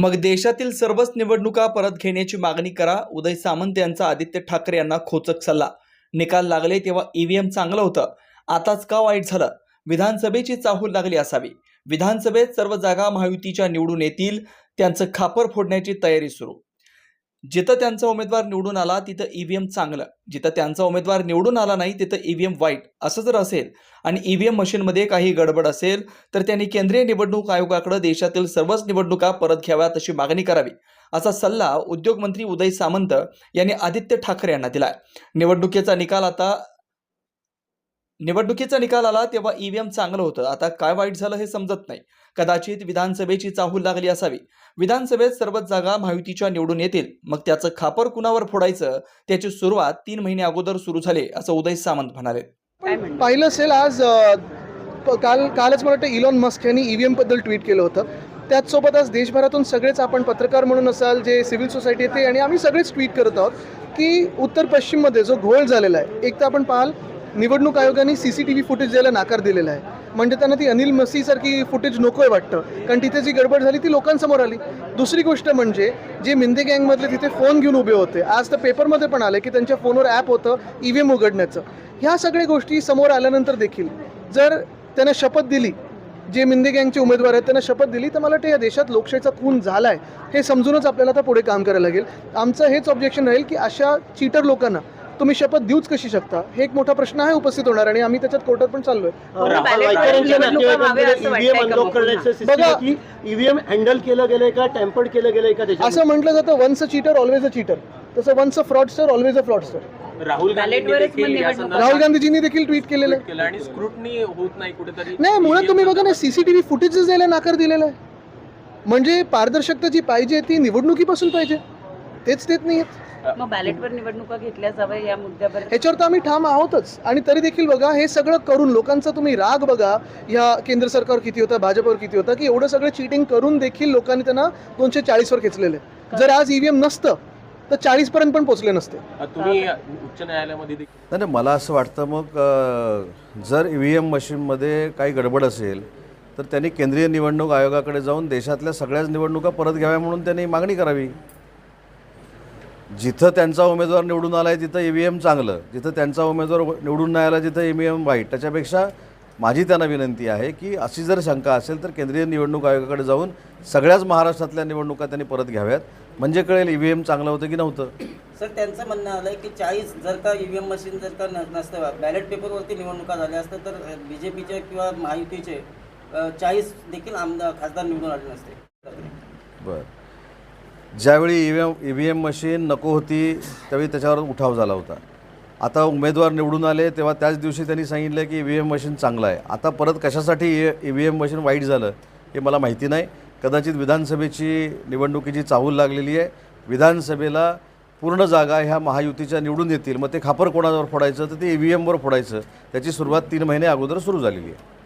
मग देशातील सर्वच निवडणुका परत घेण्याची मागणी करा. उदय सामंत यांचा आदित्य ठाकरे यांना खोचक सल्ला. निकाल लागले तेव्हा ईव्हीएम चांगलं होतं. आताच का वाईट झालं? विधानसभेची चाहूल लागली असावी. विधानसभेत सर्व जागा महायुतीच्या निवडून येतील. त्यांचं खापर फोडण्याची तयारी सुरू. जिथं त्यांचा उमेदवार निवडून आला तिथं ईव्हीएम चांगलं. जिथं त्यांचा उमेदवार निवडून आला नाही तिथं ईव्हीएम वाईट. असं जर असेल आणि ईव्हीएम मशीनमध्ये काही गडबड असेल तर त्यांनी केंद्रीय निवडणूक आयोगाकडे देशातील सर्वच निवडणुका परत घ्याव्यात अशी मागणी करावी. असा सल्ला उद्योगमंत्री उदय सामंत यांनी आदित्य ठाकरे यांना दिला निवडणुकीचा निकाल आता निवडणुकीचा निकाल आला तेव्हा ईव्हीएम चांगलं होतं. आता काय वाईट झालं हे समजत नाही. कदाचित विधानसभेची चाहूल लागली असावी. विधानसभेत सर्वच जागा महायुतीच्या निवडून येतील. मग त्याचं खापर कुणावर फोडायचं? त्याची सुरुवात तीन महिने अगोदर सुरू झाली असं उदय सामंत म्हणाले? पाहिलं असेल आज काल कालच मला वाटतं इलॉन मस्क यांनी ई व्ही एमबद्दल ट्विट केलं होतं. त्याचसोबत आज देशभरातून सगळेच आपण पत्रकार म्हणून असाल जे सिव्हिल सोसायटी येते आणि आम्ही सगळेच ट्विट करत आहोत की उत्तर पश्चिममध्ये जो घोळ झालेला आहे एक तर आपण पाहाल निवडणूक आयोगाने C C T V footage द्यायला नाकार दिलेला आहे. म्हणजे त्यांना ती अनिल मसीसारखी फुटेज नको आहे वाटतं. कारण तिथे जी गडबड झाली ती लोकांसमोर आली. दुसरी गोष्ट म्हणजे जे मिंदे गँगमधले तिथे फोन घेऊन उभे होते. आज तर पेपरमध्ये पण आले की त्यांच्या फोनवर ॲप होतं ई व्ही एम उघडण्याचं. ह्या सगळ्या गोष्टी समोर आल्यानंतर देखील जर त्यांना शपथ दिली जे मिंदे गँगचे उमेदवार आहेत त्यांना शपथ दिली तर मला वाटतं या देशात लोकशाहीचा खून झाला आहे हे समजूनच आपल्याला आता पुढे काम करायला लागेल. आमचं हेच ऑब्जेक्शन राहील की अशा चीटर लोकांना तुम्ही शपथ देऊच कशी शकता? हे एक मोठा प्रश्न आहे उपस्थित होणार आणि आम्ही त्याच्यात कोर्टात पण चाललोय. करण्याचं बघा. सिस्टम की ईव्हीएम हँडल केलं गेलंय का टेम्पर्ड केलं गेलंय का असं म्हटलं जातं once a cheater always a cheater तसं once a fraudster always a fraudster Rahul Rahul गांधीजींनी देखील ट्विट केलेलं आहे. आणि स्क्रुटनी होत नाही कुठेतरी. नाही मुळात तुम्ही बघा ना सीसीटीव्ही फुटेज द्यायला नाकार दिलेला आहे. म्हणजे पारदर्शकता जी पाहिजे ती निवडणुकीपासून पाहिजे. तेच देत नाही मग बॅलेटवर निवडणुका घेतल्या जाव्या या मुद्द्यावर? ह्याच्यावर तर आम्ही ठाम आहोतच. आणि तरी देखील बघा हे सगळं करून लोकांचा तुम्ही राग बघा ह्या केंद्र सरकारवर किती होता भाजपवर किती होता की एवढं सगळं चिटिंग करून देखील लोकांनी त्यांना दोनशे चाळीसवर खेचलेले जर आज ईव्हीएम नसतं तर चाळीस पर्यंत पण पोहोचले नसते. तुम्ही उच्च न्यायालयामध्ये देखील नाही नाही, मला असं वाटतं मग जर ई व्ही एम मशीनमध्ये काही गडबड असेल तर त्यांनी केंद्रीय निवडणूक आयोगाकडे जाऊन देशातल्या सगळ्याच निवडणुका परत घ्याव्या म्हणून त्यांनी मागणी करावी. जिथं त्यांचा उमेदवार निवडून आला आहे तिथं ई व्ही एम चांगलं जिथं त्यांचा उमेदवार निवडून नाही आला तिथं ई व्ही एम वाईट. त्याच्यापेक्षा माझी त्यांना विनंती आहे की अशी जर शंका असेल तर केंद्रीय निवडणूक आयोगाकडे जाऊन सगळ्याच महाराष्ट्रातल्या निवडणुका त्यांनी परत घ्याव्यात. म्हणजे कळेल ई व्ही एम चांगलं होतं की नव्हतं. सर त्यांचं म्हणणं आलं की चाळीस जर का ईव्हीएम मशीन जर का नसतं बॅलेट पेपरवरती निवडणुका झाल्या असतं तर बी जे पीचे किंवा महायुतीचे चाळीस देखील आमदार खासदार निवडून आले नसते. बरं. ज्यावेळी E V M E V M machine नको होती त्यावेळी त्याच्यावर उठाव झाला होता. आता उमेदवार निवडून आले तेव्हा त्याच दिवशी त्यांनी सांगितलं की ई व्ही एम मशीन चांगलं आहे. आता परत कशासाठी ई व्ही एम मशीन वाईट झालं हे मला माहिती नाही. कदाचित विधानसभेची निवडणुकीची चाहूल लागलेली आहे. विधानसभेला पूर्ण जागा ह्या महायुतीच्या निवडून येतील. मग ते खापर कोणावर फोडायचं? तर ते ई व्ही एमवर फोडायचं. त्याची सुरुवात तीन महिने अगोदर सुरू झालेली आहे.